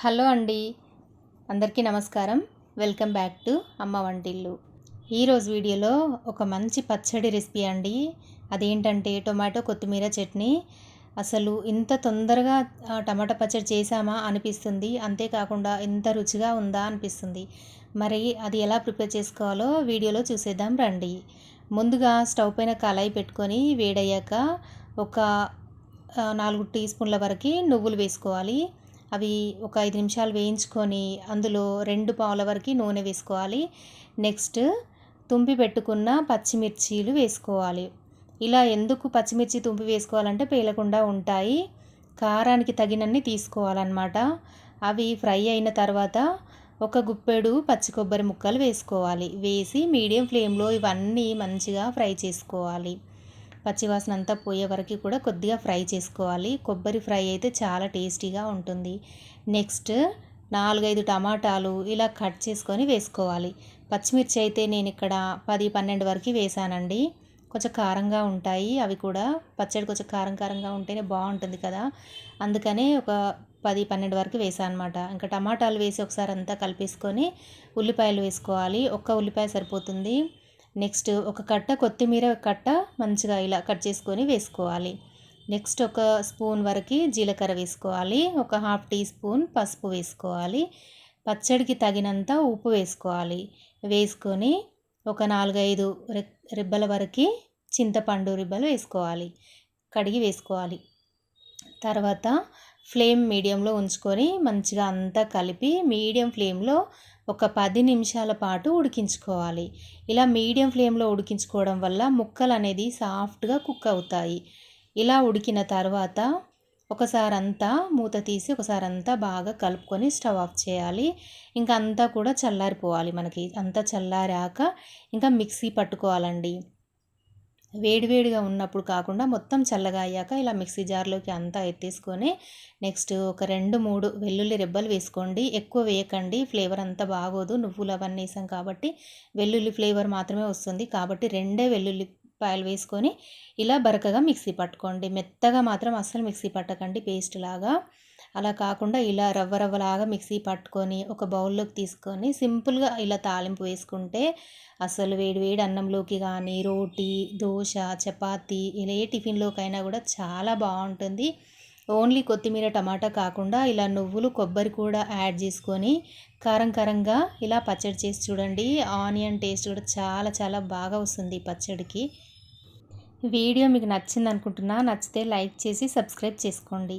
Hello అండి. అందరికీ నమస్కారం. వెల్కమ్ బ్యాక్ టు అమ్మ వంటిల్లు. ఈరోజు వీడియోలో ఒక మంచి పచ్చడి రెసిపీ అండి. అదేంటంటే టొమాటో కొత్తిమీర చట్నీ. అసలు ఇంత తొందరగా టమాటా పచ్చడి చేసామా అనిపిస్తుంది. అంతేకాకుండా ఇంత రుచిగా ఉందా అనిపిస్తుంది. మరి అది ఎలా ప్రిపేర్ చేసుకోవాలో వీడియోలో చూసేద్దాం రండి. ముందుగా స్టవ్ పైన కళాయి పెట్టుకొని వేడయ్యాక ఒక నాలుగు టీ స్పూన్ల వరకు నువ్వులు వేసుకోవాలి. అవి ఒక ఐదు నిమిషాలు వేయించుకొని అందులో రెండు పావుల వరకు నూనె వేసుకోవాలి. నెక్స్ట్ తుంపి పెట్టుకున్న పచ్చిమిర్చీలు వేసుకోవాలి. ఇలా ఎందుకు పచ్చిమిర్చి తుంపి వేసుకోవాలంటే పేలకుండా ఉంటాయి. కారానికి తగినన్ని తీసుకోవాలన్నమాట. అవి ఫ్రై అయిన తర్వాత ఒక గుప్పెడు పచ్చి కొబ్బరి ముక్కలు వేసుకోవాలి. వేసి మీడియం ఫ్లేమ్లో ఇవన్నీ మంచిగా ఫ్రై చేసుకోవాలి. పచ్చివాసన అంతా పోయే వరకు కూడా కొద్దిగా ఫ్రై చేసుకోవాలి. కొబ్బరి ఫ్రై అయితే చాలా టేస్టీగా ఉంటుంది. నెక్స్ట్ నాలుగైదు టమాటాలు ఇలా కట్ చేసుకొని వేసుకోవాలి. పచ్చిమిర్చి అయితే నేను ఇక్కడ పది పన్నెండు వరకు వేసానండి. కొంచెం కారంగా ఉంటాయి. అవి కూడా పచ్చడి కొంచెం కారం కారంగా ఉంటేనే బాగుంటుంది కదా. అందుకనే ఒక పది పన్నెండు వరకు వేసాను అనమాట ఇంకా టమాటాలు వేసి ఒకసారి అంతా కలిపేసుకొని ఉల్లిపాయలు వేసుకోవాలి. ఒక్క ఉల్లిపాయ సరిపోతుంది. నెక్స్ట్ ఒక కట్ట కొత్తిమీర కట్ట మంచిగా ఇలా కట్ చేసుకొని వేసుకోవాలి. నెక్స్ట్ ఒక స్పూన్ వరకు జీలకర్ర వేసుకోవాలి. ఒక హాఫ్ టీ స్పూన్ పసుపు వేసుకోవాలి. పచ్చడికి తగినంత ఉప్పు వేసుకోవాలి. వేసుకొని ఒక నాలుగైదు రిబ్బల వరకు చింతపండు రిబ్బలు వేసుకోవాలి. కడిగి వేసుకోవాలి. తర్వాత ఫ్లేమ్ మీడియంలో ఉంచుకొని మంచిగా అంతా కలిపి మీడియం ఫ్లేమ్లో ఒక పది నిమిషాల పాటు ఉడికించుకోవాలి. ఇలా మీడియం ఫ్లేమ్లో ఉడికించుకోవడం వల్ల ముక్కలు అనేది సాఫ్ట్గా కుక్ అవుతాయి. ఇలా ఉడికిన తర్వాత ఒకసారి అంతా మూత తీసి ఒకసారి అంతా బాగా కలుపుకొని స్టవ్ ఆఫ్ చేయాలి. ఇంకా అంతా కూడా చల్లారిపోవాలి మనకి. అంతా చల్లారాక ఇంకా మిక్సీ పట్టుకోవాలండి. వేడివేడిగా ఉన్నప్పుడు కాకుండా మొత్తం చల్లగా అయ్యాక ఇలా మిక్సీ జార్లోకి అంతా ఎత్తేసుకొని నెక్స్ట్ ఒక రెండు మూడు వెల్లుల్లి రెబ్బలు వేసుకోండి. ఎక్కువ వేయకండి. ఫ్లేవర్ అంతా బాగోదు. నువ్వులు అవన్నీ వేసాం కాబట్టి వెల్లుల్లి ఫ్లేవర్ మాత్రమే వస్తుంది. కాబట్టి రెండే వెల్లుల్లి పాయలు వేసుకొని ఇలా బరకగా మిక్సీ పట్టుకోండి. మెత్తగా మాత్రం అస్సలు మిక్సీ పట్టకండి. పేస్ట్ లాగా. అలా కాకుండా ఇలా రవ్వ రవ్వలాగా మిక్సీ పట్టుకొని ఒక బౌల్లోకి తీసుకొని సింపుల్గా ఇలా తాలింపు వేసుకుంటే అసలు వేడి వేడి అన్నంలోకి కానీ రోటీ దోశ చపాతీ ఇలా ఏ టిఫిన్లోకైనా కూడా చాలా బాగుంటుంది. ఓన్లీ కొత్తిమీర టమాటా కాకుండా ఇలా నువ్వులు కొబ్బరి కూడా యాడ్ చేసుకొని కారం కారంగా ఇలా పచ్చడి చేసి చూడండి. ఆనియన్ టేస్ట్ కూడా చాలా చాలా బాగా వస్తుంది ఈ పచ్చడికి. వీడియో మీకు నచ్చింది అనుకుంటున్నా నచ్చితే లైక్ చేసి సబ్స్క్రైబ్ చేసుకోండి.